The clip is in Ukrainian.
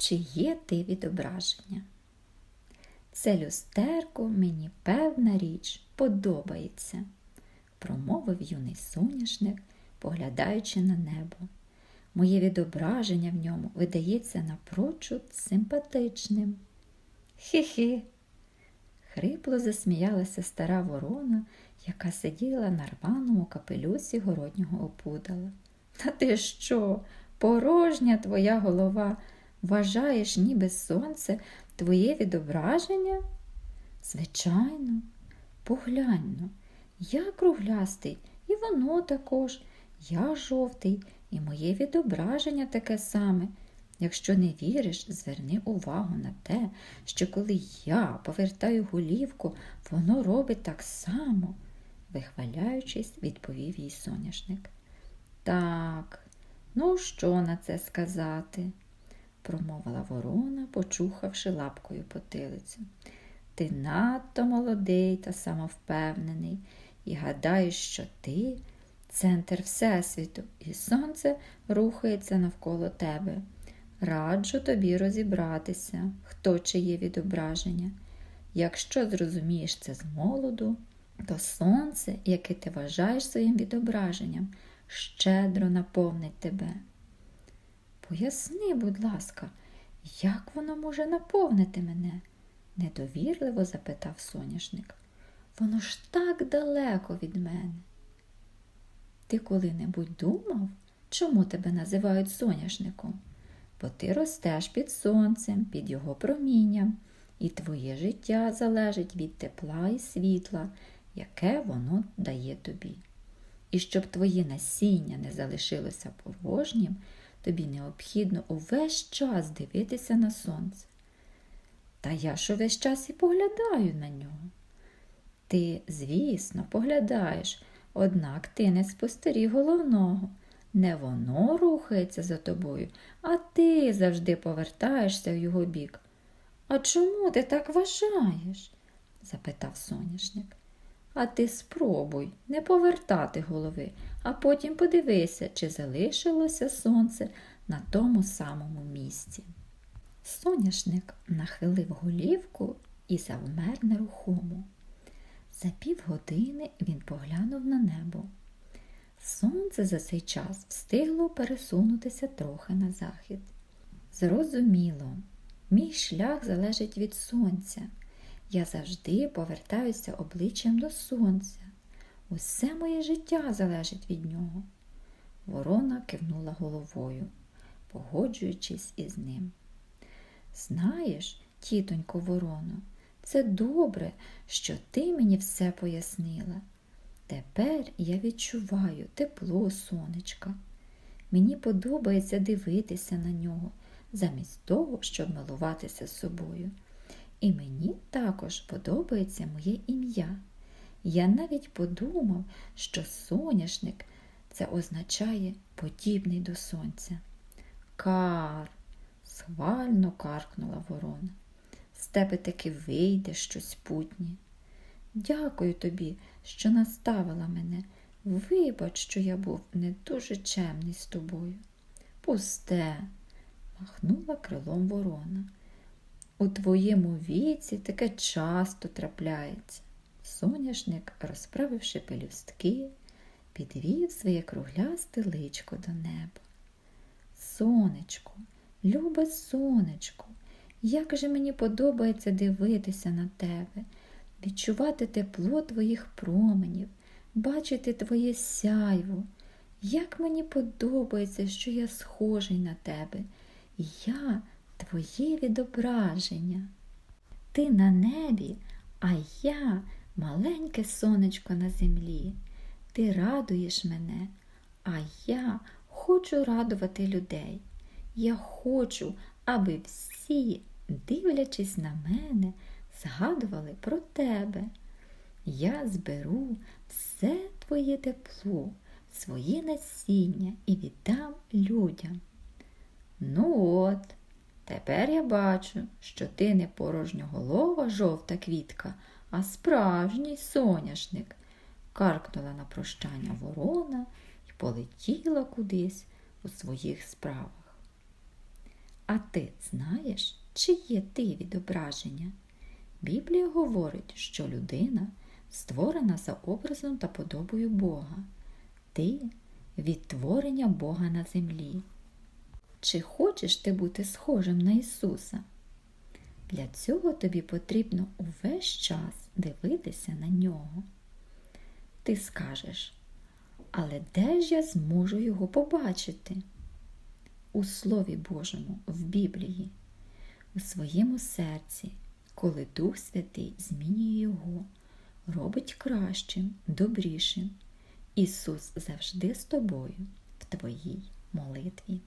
чиє ти відображення. Це люстерко мені певна річ подобається, промовив юний соняшник, поглядаючи на небо. Моє відображення в ньому видається напрочуд симпатичним. Хі-хі. Хрипло засміялася стара ворона, яка сиділа на рваному капелюсі городнього опудала. Та ти що? Порожня твоя голова, вважаєш, ніби сонце твоє відображення? Звичайно, погляньно, я круглястий, і воно також, я жовтий, і моє відображення таке саме. Якщо не віриш, зверни увагу на те, що коли я повертаю голівку, воно робить так само, вихваляючись, відповів їй соняшник. Так, ну що на це сказати? Промовила ворона, почухавши лапкою потилицю. Ти надто молодий та самовпевнений і гадаєш, що ти центр Всесвіту, і сонце рухається навколо тебе. Раджу тобі розібратися, хто чиє відображення. Якщо зрозумієш це з молоду, то сонце, яке ти вважаєш своїм відображенням, щедро наповнить тебе. Поясни, будь ласка, як воно може наповнити мене? недовірливо запитав соняшник. Воно ж так далеко від мене. Ти коли-небудь думав, чому тебе називають соняшником? Бо ти ростеш під сонцем, під його промінням, і твоє життя залежить від тепла і світла, яке воно дає тобі. І щоб твоє насіння не залишилося порожнім, тобі необхідно увесь час дивитися на сонце. Та я ж увесь час і поглядаю на нього. Ти, звісно, поглядаєш, однак ти не спостеріг головного. Не воно рухається за тобою, а ти завжди повертаєшся в його бік. А чому ти так вважаєш? запитав соняшник. А ти спробуй не повертати голови, а потім подивися, чи залишилося сонце на тому самому місці. Соняшник нахилив голівку і завмер нерухомо. За півгодини він поглянув на небо. Сонце за цей час встигло пересунутися трохи на захід. Зрозуміло, мій шлях залежить від сонця. Я завжди повертаюся обличчям до сонця. Усе моє життя залежить від нього. Ворона кивнула головою, погоджуючись із ним. Знаєш, тітонько вороно, це добре, що ти мені все пояснила. Тепер я відчуваю тепло сонечка. Мені подобається дивитися на нього, замість того, щоб милуватися собою. І мені також подобається моє ім'я. Я навіть подумав, що соняшник це означає подібний до сонця. Кар, схвально каркнула ворона. З тебе таки вийде щось путнє. Дякую тобі, що наставила мене. Вибач, що я був не дуже чемний з тобою. Пусте, махнула крилом ворона. У твоєму віці таке часто трапляється. Соняшник, розправивши пелюстки, підвів своє круглясте личко до неба. Сонечко, любе сонечко, як же мені подобається дивитися на тебе відчувати тепло твоїх променів, бачити твоє сяйво. Як мені подобається, що я схожий на тебе, я твоє відображення. Ти на небі, а я маленьке сонечко на землі. Ти радуєш мене, а я хочу радувати людей. Я хочу, аби всі, дивлячись на мене, згадували про тебе. Я зберу все твоє тепло, своє насіння і віддам людям. Ну от, тепер я бачу, що ти не порожньоголова жовта квітка, а справжній соняшник, каркнула на прощання ворона і полетіла кудись у своїх справах. А ти знаєш, чи є ти відображення? Біблія говорить, що людина створена за образом та подобою Бога. Ти відтворення Бога на землі. Чи хочеш ти бути схожим на Ісуса? Для цього тобі потрібно увесь час дивитися на нього. Ти скажеш, але де ж я зможу його побачити? У Слові Божому, в Біблії, у своєму серці, коли Дух Святий змінює його, робить кращим, добрішим. Ісус завжди з тобою в твоїй молитві.